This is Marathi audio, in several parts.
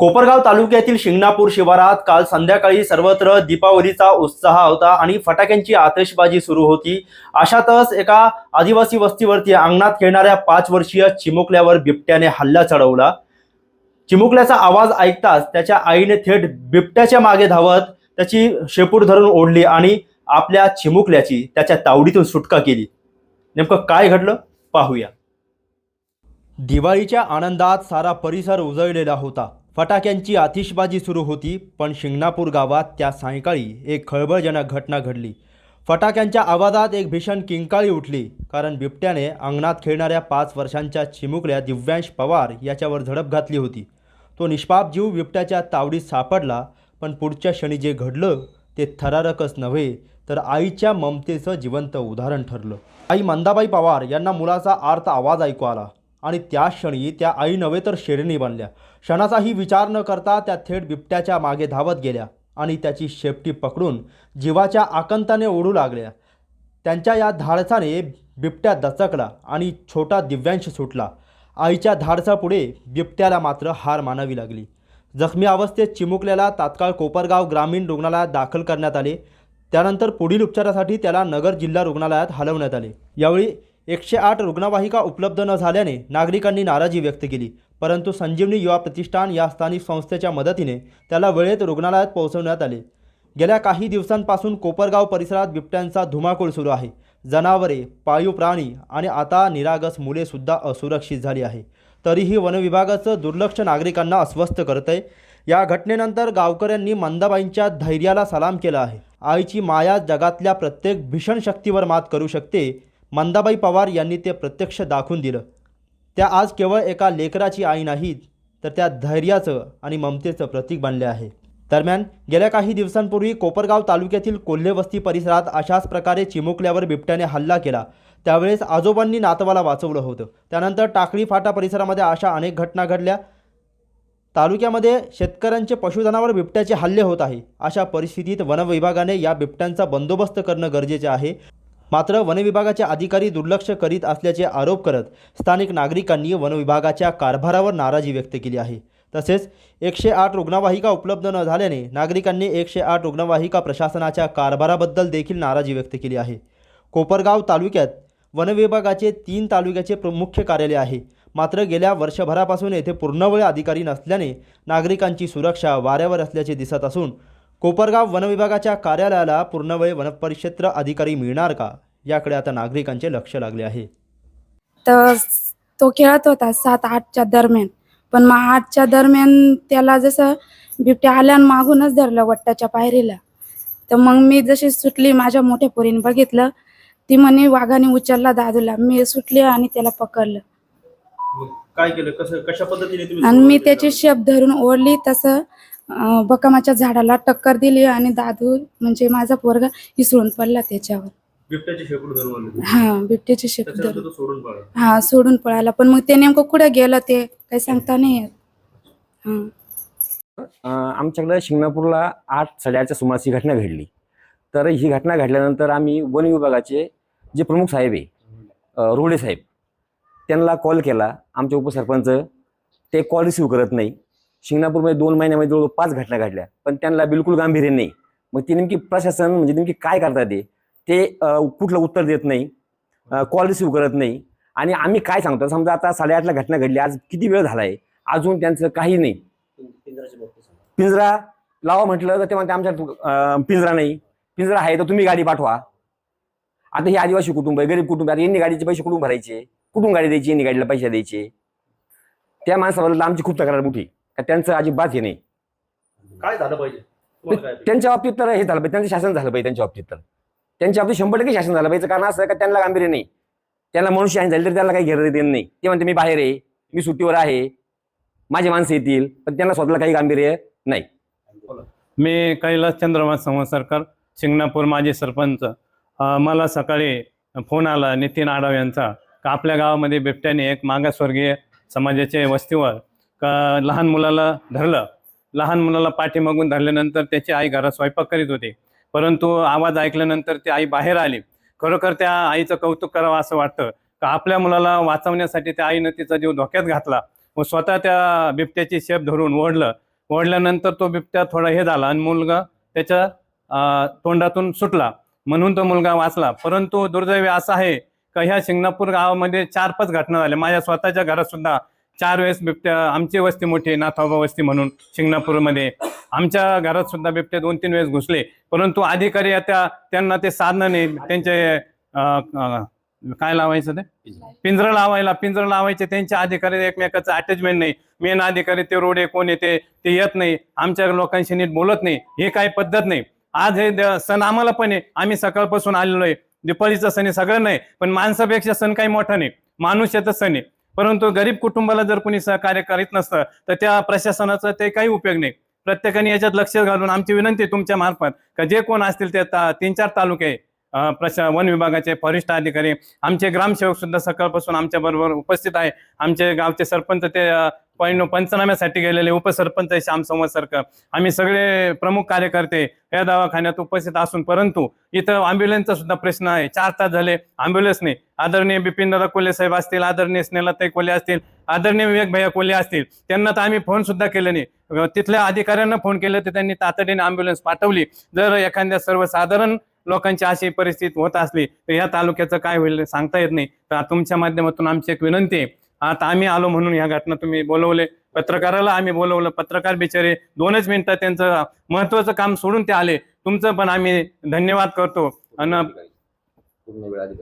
कोपरगाव तालुक्यातील शिंगणापूर शिवारात काल संध्याकाळी सर्वत्र दीपावलीचा उत्साह होता आणि फटाक्यांची आतषबाजी सुरू होती. अशातच एका आदिवासी वस्तीवरती अंगणात खेळणाऱ्या पाच वर्षीय चिमुकल्यावर बिबट्याने हल्ला चढवला. चिमुकल्याचा आवाज ऐकताच त्याच्या आईने थेट बिबट्याच्या मागे धावत त्याची शेपूट धरून ओढली आणि आपल्या चिमुकल्याची त्याच्या तावडीतून सुटका केली. नेमकं काय घडलं? पाहूया. दिवाळीच्या आनंदात सारा परिसर उजळलेला होता. फटाक्यांची आतिषबाजी सुरू होती पण शिंगणापूर गावात त्या सायंकाळी एक खळबळजनक घटना घडली. फटाक्यांच्या आवाजात एक भीषण किंकाळी उठली कारण बिबट्याने अंगणात खेळणाऱ्या पाच वर्षांच्या चिमुकल्या दिव्यांश पवार याच्यावर झडप घातली होती. तो निष्पाप जीव बिबट्याच्या तावडीत सापडला पण पुढच्या क्षणी जे घडलं ते थरारकच नव्हे तर आईच्या ममतेचं जिवंत उदाहरण ठरलं. आई मंदाबाई पवार यांना मुलाचा आर्त आवाज ऐकू आला. आणि त्या क्षणी त्या आई नव्हे तर शेरणी बनल्या. क्षणाचाही विचार न करता त्या थेट बिबट्याच्या मागे धावत गेल्या आणि त्याची शेपटी पकडून जीवाच्या आकंताने ओढू लागल्या. त्यांच्या या धाडसाने बिबट्या दचकला आणि छोटा दिव्यांश सुटला. आईच्या धाडसापुढे बिबट्याला मात्र हार मानावी लागली. जखमी अवस्थेत चिमुकल्याला तात्काळ कोपरगाव ग्रामीण रुग्णालयात दाखल करण्यात आले. त्यानंतर पुढील उपचारासाठी त्याला नगर जिल्हा रुग्णालयात हलवण्यात आले. यावेळी एकशे आठ रुग्णवाहिका उपलब्ध न झाल्याने नागरिकांनी नाराजी व्यक्त केली. परंतु संजीवनी युवा प्रतिष्ठान या स्थानिक संस्थेच्या मदतीने त्याला वेळेत रुग्णालयात पोहोचवण्यात आले. गेल्या काही दिवसांपासून कोपरगाव परिसरात बिबट्यांचा धुमाकूळ सुरू आहे. जनावरे पाळीव प्राणी आणि आता निरागस मुलेसुद्धा असुरक्षित झाली आहे. तरीही वनविभागाचं दुर्लक्ष नागरिकांना अस्वस्थ करतंय. या घटनेनंतर गावकऱ्यांनी मंदाबाईंच्या धैर्याला सलाम केला आहे. आईची माया जगातल्या प्रत्येक भीषण शक्तीवर मात करू शकते मंदाबाई पवार यांनी ते प्रत्यक्ष दाखवून दिलं. त्या आज केवळ एका लेकराची आई नाहीत तर त्या धैर्याचं आणि ममतेचं प्रतीक बनले आहे. दरम्यान गेल्या काही दिवसांपूर्वी कोपरगाव तालुक्यातील कोल्हे वस्ती परिसरात अशाच प्रकारे चिमुकल्यावर बिबट्याने हल्ला केला. त्यावेळेस आजोबांनी नातवाला वाचवलं होतं. त्यानंतर टाकळी फाटा परिसरामध्ये अशा अनेक घटना घडल्या. तालुक्यामध्ये शेतकऱ्यांचे पशुधनावर बिबट्याचे हल्ले होत आहे. अशा परिस्थितीत वनविभागाने या बिबट्यांचा बंदोबस्त करणं गरजेचे आहे. मात्र वनविभागाचे अधिकारी दुर्लक्ष करीत असल्याचे आरोप करत स्थानिक नागरिकांनी वनविभागाच्या कारभारावर नाराजी व्यक्त केली आहे. तसेच एकशे आठ रुग्णवाहिका उपलब्ध न झाल्याने नागरिकांनी एकशे आठ रुग्णवाहिका प्रशासनाच्या कारभाराबद्दल देखील नाराजी व्यक्त केली आहे. कोपरगाव तालुक्यात वनविभागाचे तीन तालुक्याचे मुख्य कार्यालय आहे. मात्र गेल्या वर्षभरापासून येथे पूर्णवेळ अधिकारी नसल्याने नागरिकांची सुरक्षा वाऱ्यावर असल्याचे दिसत असून कोपरगाव वनविभागाच्या कार्यालयाला पूर्णवेळ वनपरिक्षेत्र अधिकारी मिळणार का? याकडे आता नागरिकांचे लक्ष लागले आहे. तर तो खेळत होता सात आठच्या दरम्यान. पण मग आठच्या दरम्यान त्याला जसं बिबट्या आल्यानं मागूनच धरलं वट्टाच्या पायरीला. तर मग मी जशी सुटली माझ्या मोठ्या पोरीने बघितलं ती म्हणे वाघाने उचलला दादूला. मी सुटली आणि त्याला पकडलं. काय केलं? कसं कशा पद्धतीने आणि मी त्याची शेप धरून ओढली. तसं बकामाच्या झाडाला टक्कर दिली आणि दादू म्हणजे माझा पोरगा हिसळून पडला त्याच्यावर. बिबट्याची शेपूट धरून हा बिबट्याची शेप धरून. तो सोडून पळा हा सोडून पळाला. पण मग ते नेमकं कुठं गेलं ते काही सांगता नाही येत. हा. आमच्याकडं शिंगणापूरला आठ साडेआठच्या सुमारास ही घटना घडली. तर ही घटना घडल्यानंतर आम्ही वन विभागाचे जे प्रमुख साहेब आहे रोडे साहेब त्यांना कॉल केला. आमचे उपसरपंच ते कॉल रिसिव्ह करत नाही. शिंगणापूरमध्ये दोन महिन्यामध्ये जवळ पाच घटना घडल्या पण त्यांना बिलकुल गांभीर्य नाही. मग ते नेमकी प्रशासन म्हणजे नेमकी काय करतात ते? ते कुठलं उत्तर देत नाही कॉल रिसिव्ह करत नाही. आणि आम्ही काय सांगतो? समजा आता साडेआठला घटना घडली आज किती वेळ झाला आहे अजून त्यांचं काही नाही. पिंजरा लावा म्हटलं तर ते म्हणते आमच्या पिंजरा नाही. पिंजरा आहे तर तुम्ही गाडी पाठवा. आता हे आदिवासी कुटुंब आहे गरीब कुटुंब आहे. यांनी गाडीचे पैसे कुठून भरायचे? कुठून गाडी द्यायची? यांनी गाडीला पैसे द्यायचे? त्या माणसाबद्दल आमची खूप तक्रार मोठी का त्यांचं अजिबात हे नाही. काय झालं पाहिजे? त्यांच्या बाबतीत तर हे झालं पाहिजे. त्यांचं शासन झालं पाहिजे त्यांच्या बाबतीत तर. त्यांच्या बाबतीत शंभर टक्के शासन झालं पाहिजे. कारण असं आहे का त्यांना गांभीर्य नाही. त्यांना मनुष्य आहे झाली तर त्यांना काही घेणं देणं नाही. ते म्हणते मी बाहेर आहे. मी सुट्टीवर आहे. माझे माणसं येतील. पण त्यांना स्वतःला काही गांभीर्य नाही. मी कैलास चंद्रमास संवत्सरकर शिंगणापूर माजी सरपंच. अ, मला सकाळी फोन आला नितीन आडाव यांचा का आपल्या गावामध्ये बिबट्याने एक मागासवर्गीय समाजाच्या वस्तीवर का लहान मुलाला धरलं लहान मुलाला पाठीमागून धरल्यानंतर त्याची आई घरात स्वयंपाक करीत होती. परंतु आवाज ऐकल्यानंतर ती आई बाहेर आली. खरोखर त्या आईचं कौतुक करावं असं वाटतं का आपल्या मुलाला वाचवण्यासाठी त्या आईनं तिचा जीव धोक्यात घातला व स्वतः त्या बिबट्याची शेप धरून ओढलं. ओढल्यानंतर तो बिबट्या थोडा हे झाला आणि मुलगा त्याच्या तोंडातून सुटला. म्हणून तो मुलगा वाचला. परंतु दुर्दैवी असं आहे का ह्या शिंगणापूर गावामध्ये चार पाच घटना झाल्या. माझ्या स्वतःच्या घरात सुद्धा चार वेळेस बिबट्या आमची वस्ती मोठी आहे नाथाबा वस्ती म्हणून शिंगणापूरमध्ये. आमच्या घरात सुद्धा बिबट्या दोन तीन वेळेस घुसले. परंतु अधिकारी त्या त्यांना ते साधनं नाही त्यांचे काय लावायचं ते? पिंजरं लावायला पिंजरं लावायचे. त्यांच्या अधिकारी एकमेकाचं अटॅचमेंट नाही. मेन अधिकारी ते रोडे कोण येते ते येत नाही. आमच्या लोकांशी नीट बोलत नाही. हे काही पद्धत नाही. आज हे सण आम्हाला पण आहे. आम्ही सकाळपासून आलेलो आहे. दिपाळीचा सण आहे सगळं नाही पण माणसापेक्षा सण काही मोठा नाही. माणुष्याचा सण आहे. परंतु गरीब कुटुंबाला जर कोणी सहकार्य करीत नसतं तर त्या प्रशासनाचा ते काही उपयोग नाही. प्रत्येकाने याच्यात लक्ष घालून आमची विनंती तुमच्या मार्फत का जे कोण असतील ते तीन चार तालुके प्रशा वन विभागाचे फॉरेस्ट अधिकारी आमचे ग्रामसेवक सुद्धा सकाळपासून आमच्या बरोबर उपस्थित आहे. आमचे गावचे सरपंच ते अं, पंचनाम्यासाठी गेलेले उपसरपंच श्यामसंवाद श्याम संवाद सरकार आम्ही सगळे प्रमुख कार्यकर्ते या दवाखान्यात उपस्थित असून परंतु इथं अँब्युलन्सचा सुद्धा प्रश्न आहे. चार तास झाले अँब्युलन्सने आदरणीय बिपिन दादा कोल्हे साहेब असतील आदरणीय स्नेलाताई कोल्हे असतील आदरणीय विवेक भैया कोल्हे असतील त्यांना तर आम्ही फोन सुद्धा केले नाही. तिथल्या अधिकाऱ्यांना फोन केले तर त्यांनी तातडीने अँब्युलन्स पाठवली. जर एखाद्या सर्वसाधारण लोकांची अशी परिस्थिती होत असली तर या तालुक्याचं काय होईल सांगता येत नाही. तर तुमच्या माध्यमातून आमची एक विनंती आहे. आता आम्ही आलो म्हणून या घटना तुम्ही बोलवले. पत्रकाराला आम्ही बोलवलं. पत्रकार बिचारे दोनच मिनिटात त्यांचं महत्वाचं काम सोडून ते आले. तुमचं पण आम्ही धन्यवाद करतो. आणि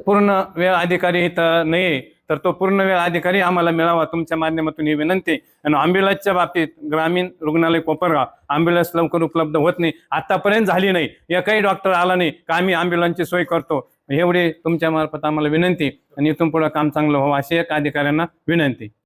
पूर्ण वेळ अधिकारी. इथं नाही तर तो पूर्ण वेळ अधिकारी आम्हाला मिळावा तुमच्या माध्यमातून ही विनंती. आणि अँब्युलन्सच्या बाबतीत ग्रामीण रुग्णालय कोपरगाव अँब्युलन्स लवकर उपलब्ध होत नाही. आतापर्यंत झाली नाही. एकही डॉक्टर आला नाही का आम्ही अँब्युलन्सची सोय करतो? एवढी तुमच्या मार्फत आम्हाला विनंती आणि इथून पुढे काम चांगलं व्हावं अशी एक अधिकाऱ्यांना विनंती.